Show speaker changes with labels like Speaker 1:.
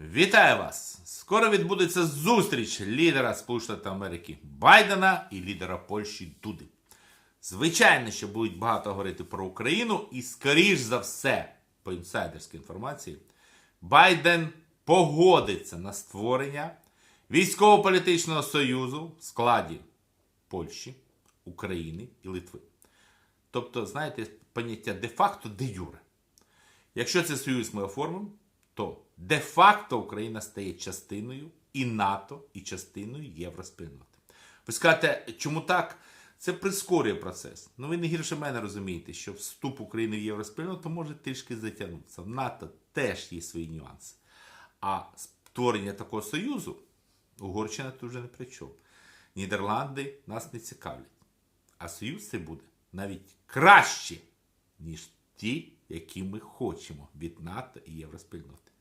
Speaker 1: Вітаю вас! Скоро відбудеться зустріч лідера Сполучених Америки Байдена і лідера Польщі Дуди. Звичайно, що будуть багато говорити про Україну, і, скоріш за все, по інсайдерській інформації, Байден погодиться на створення військово-політичного союзу в складі Польщі, України і Литви. Тобто, знаєте, поняття де-факто де-юре. Якщо цей союз ми оформимо, то де-факто Україна стає частиною і НАТО, і частиною євроспільноти. Ви скажете, чому так? Це прискорює процес. Ну ви не гірше мене розумієте, що вступ України в євроспільноту може трішки затягнутися. В НАТО теж є свої нюанси. А створення такого союзу Угорщина тут вже не при чому. Нідерланди нас не цікавлять. А союз це буде навіть краще, ніж ті, які ми хочемо від НАТО і Євроспільноти.